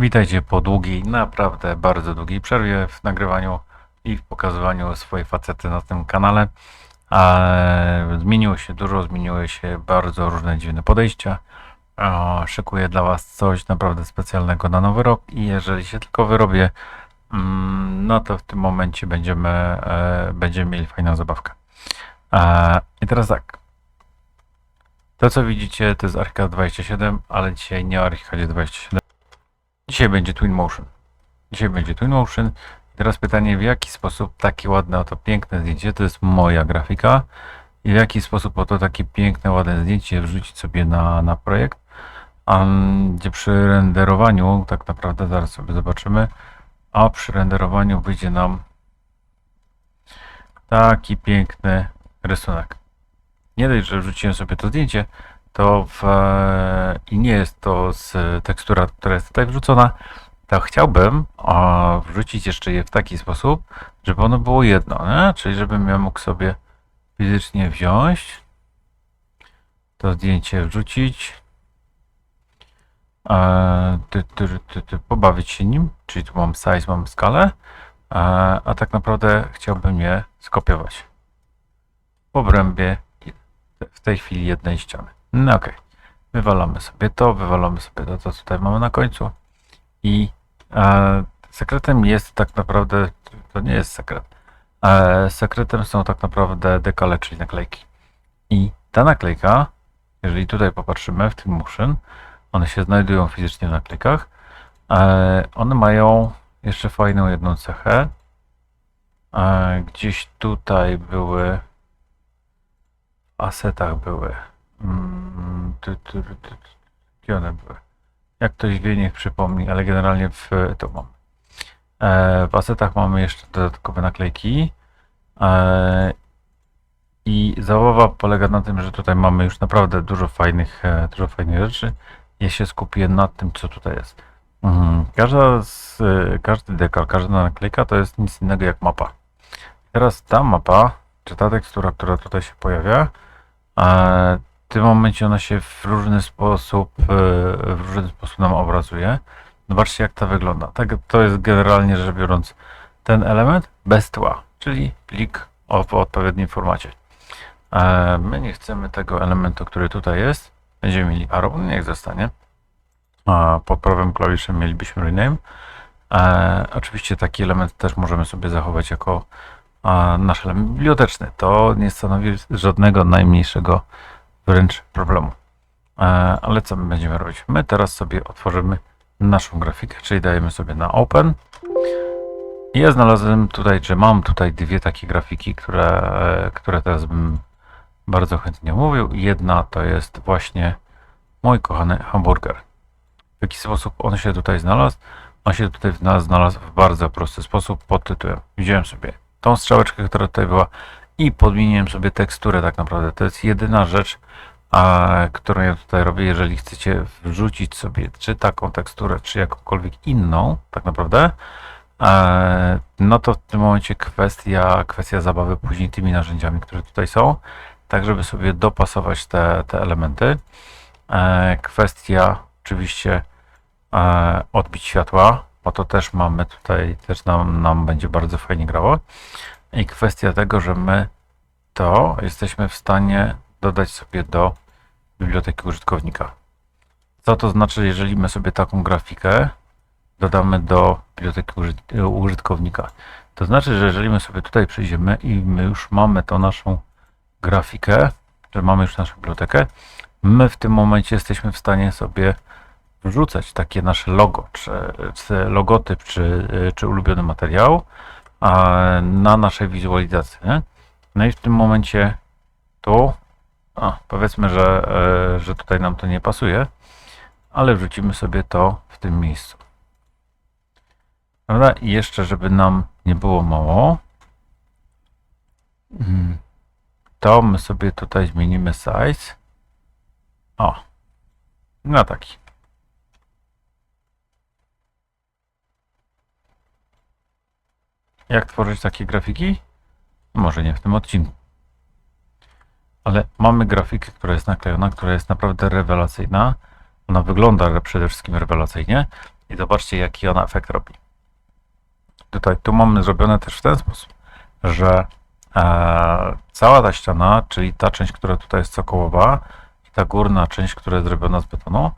Witajcie po długiej, naprawdę bardzo długiej przerwie w nagrywaniu i w pokazywaniu swojej facety na tym kanale. Zmieniło się dużo, zmieniły się bardzo różne dziwne podejścia. Szykuję dla Was coś naprawdę specjalnego na nowy rok i jeżeli się tylko wyrobię, mm, no to w tym momencie będziemy, e, będziemy mieli fajną zabawkę. I teraz tak. To co widzicie to jest Arcade 27, ale dzisiaj nie o Arcade 27. Dzisiaj będzie Twin Motion. Dzisiaj będzie Twin Motion. I teraz pytanie, w jaki sposób takie ładne, oto piękne zdjęcie, to jest moja grafika, i w jaki sposób oto takie piękne, ładne zdjęcie wrzucić sobie na, na projekt, um, gdzie przy renderowaniu, tak naprawdę zaraz sobie zobaczymy, a przy renderowaniu wyjdzie nam taki piękny rysunek. Nie dość, że wrzuciłem sobie to zdjęcie, to w, e, i nie jest to z tekstura, która jest tutaj wrzucona, to chciałbym o, wrzucić jeszcze je w taki sposób, żeby ono było jedno, nie? czyli żebym ja mógł sobie fizycznie wziąć, to zdjęcie wrzucić, e, ty, ty, ty, ty, pobawić się nim, czyli tu mam size, mam skalę, e, a tak naprawdę chciałbym je skopiować w obrębie w tej chwili jednej ściany. No okej. Wywalamy sobie to, wywalamy sobie to, co tutaj mamy na końcu. I e, sekretem jest tak naprawdę, to nie jest sekret. E, sekretem są tak naprawdę dekale, czyli naklejki. I ta naklejka, jeżeli tutaj popatrzymy w tym motion, one się znajdują fizycznie w naklejkach. E, one mają jeszcze fajną jedną cechę. E, gdzieś tutaj były w asetach były. Mm, tu, tu, tu, Gdzie one były? Jak ktoś wie, niech przypomni, ale generalnie w to mam. E, w asetach mamy jeszcze dodatkowe naklejki. E, I zabawa polega na tym, że tutaj mamy już naprawdę dużo fajnych, e, dużo fajnych rzeczy. Ja się skupię na tym, co tutaj jest. Mhm. Każda z, każdy dekal, każda naklejka to jest nic innego jak mapa. Teraz ta mapa, czy ta tekstura, która tutaj się pojawia, w tym momencie ona się w różny sposób, e, w różny sposób nam obrazuje. Zobaczcie jak to wygląda. Tak, to jest generalnie rzecz biorąc ten element bez tła, czyli plik o, w odpowiednim formacie. E, my nie chcemy tego elementu, który tutaj jest. Będziemy mieli arrow, niech zostanie. Pod prawym klawiszem mielibyśmy rename. E, oczywiście taki element też możemy sobie zachować jako nasz element biblioteczny. To nie stanowi żadnego najmniejszego wręcz problemu. E, ale co my będziemy robić? My teraz sobie otworzymy naszą grafikę, czyli dajemy sobie na open. I ja znalazłem tutaj, że mam tutaj dwie takie grafiki, które, które teraz bym bardzo chętnie mówił. Jedna to jest właśnie mój kochany hamburger. W jaki sposób on się tutaj znalazł? On się tutaj znalazł w bardzo prosty sposób pod tytułem. Wziąłem sobie tą strzałeczkę, która tutaj była i podmieniłem sobie teksturę tak naprawdę. To jest jedyna rzecz, a, którą ja tutaj robię, jeżeli chcecie wrzucić sobie czy taką teksturę, czy jakąkolwiek inną, tak naprawdę, e, no to w tym momencie kwestia, kwestia zabawy później tymi narzędziami, które tutaj są, tak żeby sobie dopasować te, te elementy. E, kwestia oczywiście e, odbić światła, bo to też mamy tutaj, też nam, nam będzie bardzo fajnie grało. I kwestia tego, że my to jesteśmy w stanie dodać sobie do biblioteki użytkownika. Co to znaczy, jeżeli my sobie taką grafikę dodamy do biblioteki użyt- użytkownika? To znaczy, że jeżeli my sobie tutaj przejdziemy i my już mamy tą naszą grafikę, że mamy już naszą bibliotekę, my w tym momencie jesteśmy w stanie sobie wrzucać takie nasze logo, czy, czy logotyp, czy, czy ulubiony materiał na naszej wizualizacji. No i w tym momencie tu, a, powiedzmy, że, e, że tutaj nam to nie pasuje, ale wrzucimy sobie to w tym miejscu. Dobra, i jeszcze, żeby nam nie było mało, mm, to my sobie tutaj zmienimy size. O, na taki. Jak tworzyć takie grafiki? Może nie w tym odcinku. Ale mamy grafikę, która jest naklejona, która jest naprawdę rewelacyjna. Ona wygląda przede wszystkim rewelacyjnie. I zobaczcie, jaki ona efekt robi. Tutaj, tu mamy zrobione też w ten sposób, że e, cała ta ściana, czyli ta część, która tutaj jest cokołowa i ta górna część, która jest zrobiona z betonu,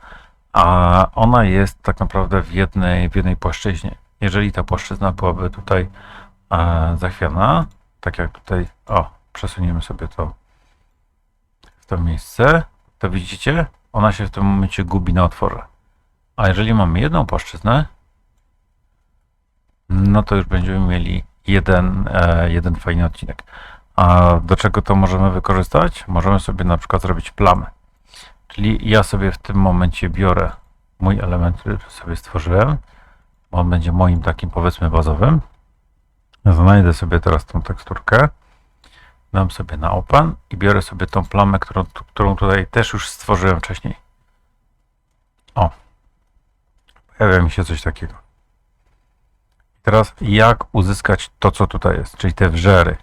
a ona jest tak naprawdę w jednej, w jednej płaszczyźnie. Jeżeli ta płaszczyzna byłaby tutaj e, zachwiana, tak jak tutaj, o, przesuniemy sobie to w to miejsce, to widzicie, ona się w tym momencie gubi na otworze. A jeżeli mamy jedną płaszczyznę, no to już będziemy mieli jeden, e, jeden fajny odcinek. A do czego to możemy wykorzystać? Możemy sobie na przykład zrobić plamę. Czyli ja sobie w tym momencie biorę mój element, który sobie stworzyłem. On będzie moim takim powiedzmy bazowym. Znajdę sobie teraz tą teksturkę. Dam sobie na open i biorę sobie tą plamę, którą, którą tutaj też już stworzyłem wcześniej. O. Pojawia mi się coś takiego. Teraz jak uzyskać to, co tutaj jest, czyli te wrzery,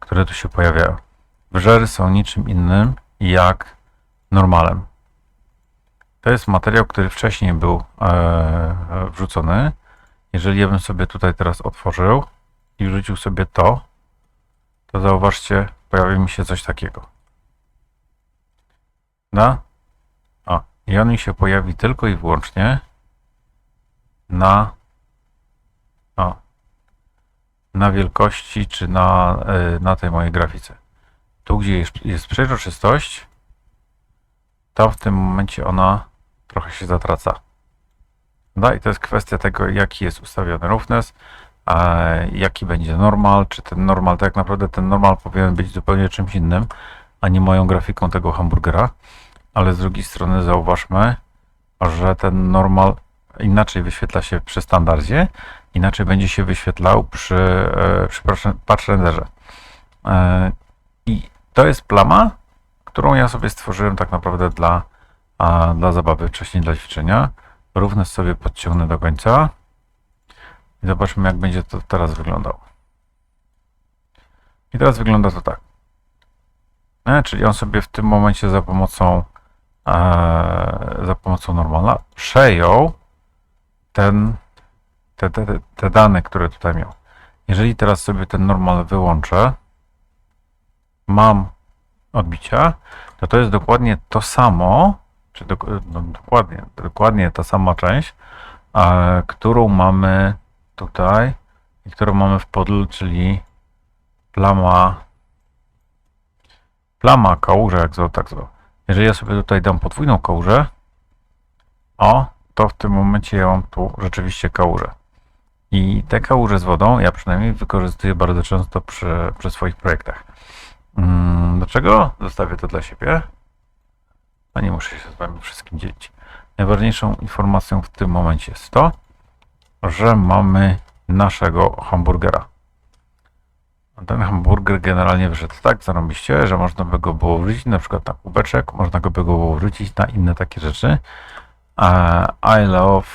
które tu się pojawiają. Wrzery są niczym innym jak normalem. To jest materiał, który wcześniej był e, wrzucony. Jeżeli ja bym sobie tutaj teraz otworzył i wrzucił sobie to, to zauważcie, pojawi mi się coś takiego. No. O, i on mi się pojawi tylko i wyłącznie na o, na wielkości czy na, e, na tej mojej grafice. Tu, gdzie jest, jest to w tym momencie ona trochę się zatraca. No i to jest kwestia tego, jaki jest ustawiony roughness, a jaki będzie normal, czy ten normal, tak naprawdę ten normal powinien być zupełnie czymś innym, a nie moją grafiką tego hamburgera. Ale z drugiej strony zauważmy, że ten normal inaczej wyświetla się przy standardzie, inaczej będzie się wyświetlał przy, e, przy patch renderze. E, I to jest plama, którą ja sobie stworzyłem tak naprawdę dla, dla zabawy, wcześniej dla ćwiczenia. Równo sobie podciągnę do końca i zobaczmy, jak będzie to teraz wyglądało. I teraz wygląda to tak. E, czyli on sobie w tym momencie za pomocą e, za pomocą normalna przejął ten, te, te, te dane, które tutaj miał. Jeżeli teraz sobie ten normal wyłączę, mam odbicia, to to jest dokładnie to samo, czy do, no, dokładnie, dokładnie ta sama część, a, którą mamy tutaj i którą mamy w podl, czyli plama plama kałuża, jak zwał, tak zwał. Jeżeli ja sobie tutaj dam podwójną kałużę, o, to w tym momencie ja mam tu rzeczywiście kałużę. I te kałuże z wodą ja przynajmniej wykorzystuję bardzo często przy, przy swoich projektach. Hmm, dlaczego? Zostawię to dla siebie. A nie muszę się z Wami wszystkim dzielić. Najważniejszą informacją w tym momencie jest to, że mamy naszego hamburgera. Ten hamburger generalnie wyszedł tak zarobiście, że można by go było wrzucić na przykład na kubeczek, można go by było wrzucić na inne takie rzeczy. I love,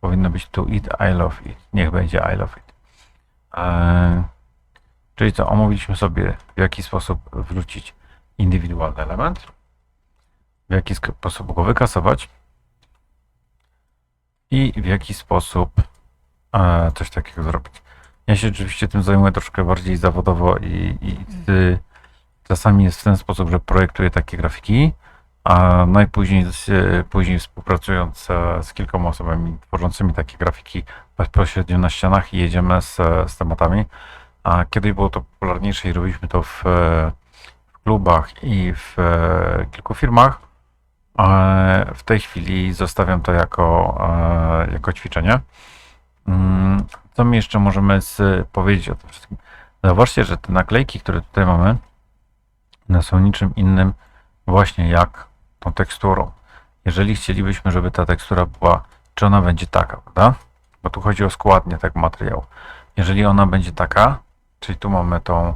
powinno być to eat, I love it. Niech będzie I love it. E, czyli co, omówiliśmy sobie w jaki sposób wrzucić indywidualny element, w jaki sposób go wykasować i w jaki sposób e, coś takiego zrobić. Ja się oczywiście tym zajmuję troszkę bardziej zawodowo i, i czasami jest w ten sposób, że projektuję takie grafiki, a najpóźniej później współpracując z kilkoma osobami tworzącymi takie grafiki bezpośrednio na ścianach i jedziemy z, z tematami. A kiedyś było to popularniejsze i robiliśmy to w, w klubach i w kilku firmach. W tej chwili zostawiam to jako, jako ćwiczenie. Mm, co my jeszcze możemy powiedzieć o tym wszystkim? Zauważcie, że te naklejki, które tutaj mamy, one są niczym innym właśnie jak tą teksturą. Jeżeli chcielibyśmy, żeby ta tekstura była, czy ona będzie taka, prawda? Bo tu chodzi o składnie tego materiału. Jeżeli ona będzie taka, czyli tu mamy tą,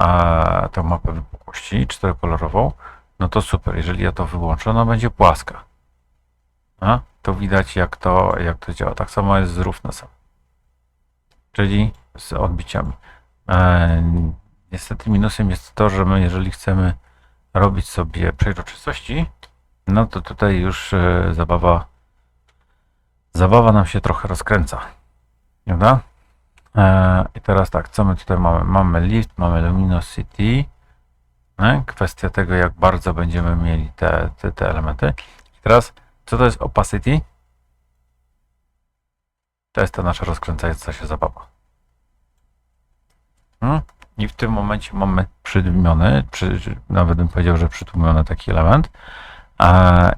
e, tą mapę wypukłości czterokolorową, no to super. Jeżeli ja to wyłączę, ona będzie płaska. A? To widać, jak to, jak to działa. Tak samo jest z roughnessem, czyli z odbiciami. E, niestety minusem jest to, że my, jeżeli chcemy robić sobie przejrzystości, no to tutaj już e, zabawa zabawa nam się trochę rozkręca. Prawda? E, I teraz tak, co my tutaj mamy? Mamy lift, mamy luminosity. Nie? Kwestia tego, jak bardzo będziemy mieli te, te, te elementy. I teraz, co to jest opacity? To jest ta nasza rozkręcająca się zabawa. Hmm? I w tym momencie mamy przytłumiony, przy, nawet bym powiedział, że przytłumiony taki element.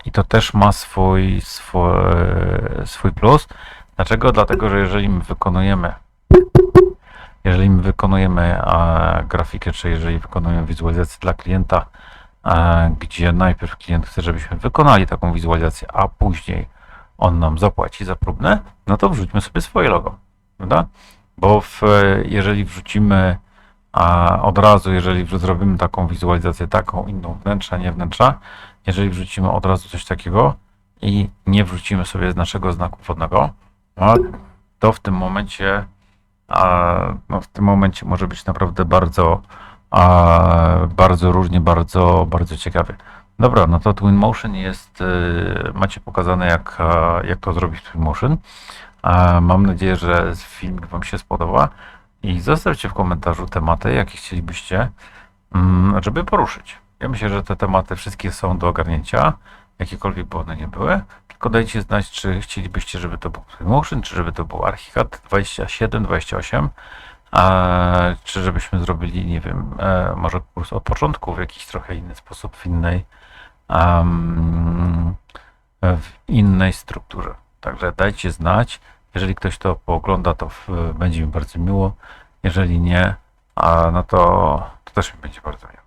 I to też ma swój, swój, swój plus. Dlaczego? Dlatego, że jeżeli my wykonujemy jeżeli my wykonujemy e, grafikę, czy jeżeli wykonujemy wizualizację dla klienta, gdzie najpierw klient chce, żebyśmy wykonali taką wizualizację, a później on nam zapłaci za próbne, no to wrzućmy sobie swoje logo, prawda? Bo w, jeżeli wrzucimy a od razu, jeżeli zrobimy taką wizualizację, taką inną wnętrza, nie wnętrza, jeżeli wrzucimy od razu coś takiego i nie wrzucimy sobie naszego znaku wodnego, no, to w tym momencie a, no, w tym momencie może być naprawdę bardzo a, bardzo różnie, bardzo, bardzo ciekawie. Dobra, no to Twinmotion jest, y, macie pokazane jak, a, jak to zrobić w Twinmotion. A, Mam nadzieję, że filmik Wam się spodoba i zostawcie w komentarzu tematy, jakie chcielibyście, mm, żeby poruszyć. Ja myślę, że te tematy wszystkie są do ogarnięcia, jakiekolwiek by one nie były. Tylko dajcie znać, czy chcielibyście, żeby to był Twinmotion, czy żeby to był Archicad 27, 28, a, czy żebyśmy zrobili, nie wiem, e, może kurs od początku w jakiś trochę inny sposób, w innej, em, w innej strukturze. Także dajcie znać. Jeżeli ktoś to poogląda, to będzie mi bardzo miło. Jeżeli nie, a, no to, to też mi będzie bardzo miło.